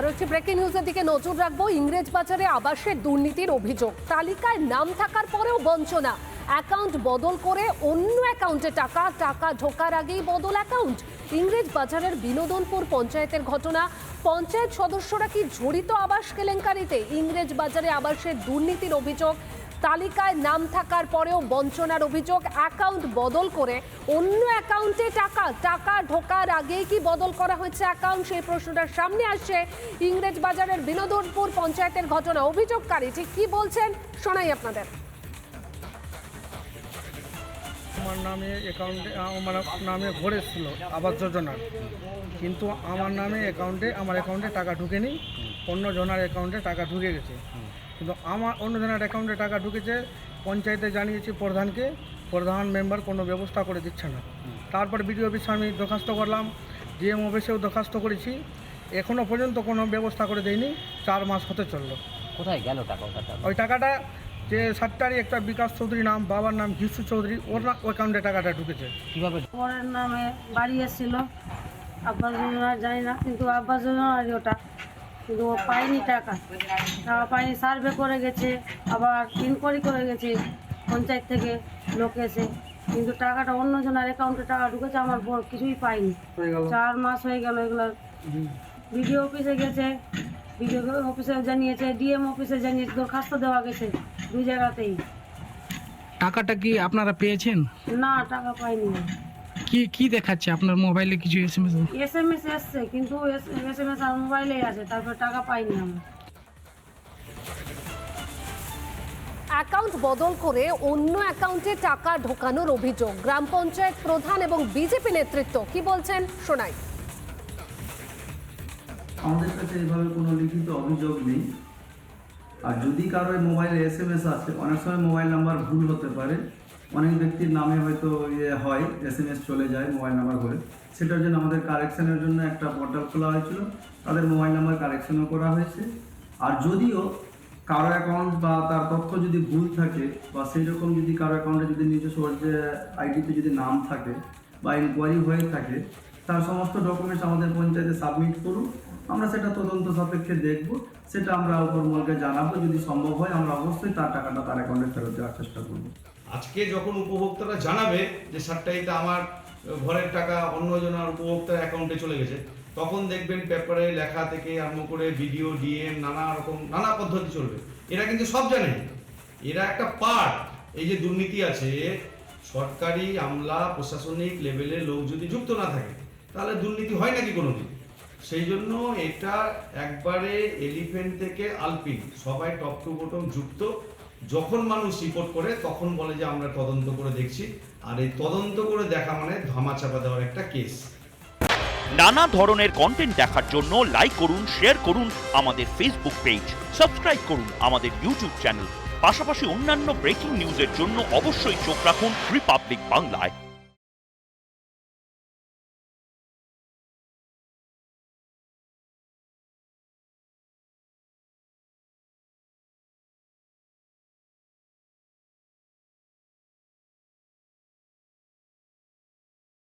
আরও একটি ব্রেকিং নিউজের দিকে নজর রাখব। ইংরেজ বাজারে আবাসের দুর্নীতির অভিযোগ। তালিকায় নাম থাকার পরেও বঞ্চনা। অ্যাকাউন্ট বদল করে অন্য অ্যাকাউন্টে টাকা টাকা ঢোকার আগেই বদল অ্যাকাউন্ট। ইংরেজ বাজারের বিনোদনপুর পঞ্চায়েতের ঘটনা। পঞ্চায়েত সদস্যরা কি জড়িত আবাস কেলেঙ্কারিতে? ইংরেজ বাজারে আবাসের দুর্নীতির অভিযোগ। তালিকায় নাম থাকার পরেও বঞ্চনার অভিযোগ অ্যাকাউন্ট বদল করে অন্য অ্যাকাউন্টে টাকা টাকা ঢোকার আগেই কি বদল করা হয়েছে অ্যাকাউন্ট? সেই প্রশ্নটার সামনে আসছে ইংরেজ বাজারের বিনোদনপুর পঞ্চায়েতের ঘটনা। অভিযোগকারী ঠিক কি বলছেন? শোনাই আপনাদের। আমার নামে অ্যাকাউন্টে আমার নামে ভরে ছিল আবাস যোজনার। কিন্তু আমার নামে অ্যাকাউন্টে আমার অ্যাকাউন্টে টাকা ঢুকেনি, অন্য জনার অ্যাকাউন্টে টাকা ঢুকে গেছে। কিন্তু আমার অন্য জনের অ্যাকাউন্টে টাকা ঢুকেছে পঞ্চায়েতে জানিয়েছি প্রধানকে প্রধান মেম্বার কোনো ব্যবস্থা করে দিচ্ছে না। তারপর বিডিও অফিসে আমি দরখাস্ত করলাম ডিএম অফিসেও দরখাস্ত করেছি এখনও পর্যন্ত কোনো ব্যবস্থা করে দেয়নি চার মাস হতে চলল। কোথায় গেল টাকা ওই টাকাটা যে সাতটারই একটা বিকাশ চৌধুরী নাম বাবার নাম ঘিসু চৌধুরী ওর না- ওই অ্যাকাউন্টে টাকাটা ঢুকেছে। কীভাবে? ওর নামে বাড়ি এসেছিল আব্বাস জানি না কিন্তু আব্বাস ওটা। কিন্তু ও পায়নি টাকা। টাকা পায়নি সার্ভে করে গেছে আবার ইনকোয়ারি করে গেছে পঞ্চায়েত থেকে লোক এসে। কিন্তু টাকাটা অন্য জনের অ্যাকাউন্টে টাকা ঢুকেছে আমার বর কিছুই পাইনি চার মাস হয়ে গেল এগুলো বিডিও অফিসে গেছে বিডিও অফিসে জানিয়েছে ডিএম অফিসে জানিয়েছে দরখাস্ত দেওয়া গেছে দুই জায়গাতেই। টাকাটা কি আপনারা পেয়েছেন? না টাকা পাইনি। কি কি দেখাচ্ছে? আপনার মোবাইলে কিছু এসএমএস এস এম এস এসছে কিন্তু এস এম এস আমার মোবাইলেই আছে তারপর টাকা পাইনি আমরা অ্যাকাউন্ট বদল করে অন্য অ্যাকাউন্টে টাকা ঢোকানোর অভিযোগ। গ্রাম পঞ্চায়েত প্রধান এবং বিজেপি নেতৃত্ব কি বলছেন শোনাই আমাদের কাছে এইভাবে কোনো লিখিত অভিযোগ নেই। আর যদি কারও মোবাইলে এস এম এস আছে অনেক সময় মোবাইল নাম্বার ভুল হতে পারে। অনেক ব্যক্তির নামে হয়তো ইয়ে হয় এস এম এস চলে যায় মোবাইল নাম্বার করে। সেটার জন্য আমাদের কারেকশানের জন্য একটা পোর্টাল খোলা হয়েছিল। তাদের মোবাইল নাম্বার কারেকশনও করা হয়েছে। আর যদিও কারও অ্যাকাউন্ট বা তার তথ্য যদি ভুল থাকে বা সেই রকম যদি কারও অ্যাকাউন্টে যদি নিজস্ব আইডিতে যদি নাম থাকে বা ইনকোয়ারি হয়ে থাকে, তার সমস্ত ডকুমেন্টস আমাদের পঞ্চায়েতে সাবমিট করুন। আমরা সেটা তদন্ত সাপেক্ষে দেখব। সেটা আমরা উপরমলকে জানাব। যদি সম্ভব হয়, আমরা অবশ্যই তার টাকাটা তার অ্যাকাউন্টে ফেরত দেওয়ার চেষ্টা করব। আজকে যখন উপভোক্তারা জানাবে যে সাতটাইতে আমার ঘরের টাকা অন্যজনের উপভোক্তার অ্যাকাউন্টে চলে গেছে, তখন দেখবেন পেপারে লেখা থেকে আরম্ভ করে ভিডিও, ডিএম, নানা রকম, নানা পদ্ধতি চলবে। এরা কিন্তু সব জানে। এরা একটা পার্ট এই যে দুর্নীতি আছে, সরকারি আমলা প্রশাসনিক লেভেলে লোক যদি যুক্ত না থাকে, তাহলে দুর্নীতি হয় নাকি কোনো দিন সেই জন্য এটা একবারে এলিফেন্ট থেকে আলপিন সবাই টপ টু বটম যুক্ত। যখন মানুষ রিপোর্ট করে, তখন বলে যে, আমরা তদন্ত করে দেখছি। আর এই তদন্ত করে দেখা মানে ধামাচাপা দেওয়ার একটা কেস নানা ধরনের কন্টেন্ট দেখার জন্য লাইক করুন শেয়ার করুন আমাদের ফেসবুক পেজ সাবস্ক্রাইব করুন আমাদের ইউটিউব চ্যানেল পাশাপাশি অন্যান্য ব্রেকিং নিউজের জন্য অবশ্যই চোখ রাখুন রিপাবলিক বাংলায়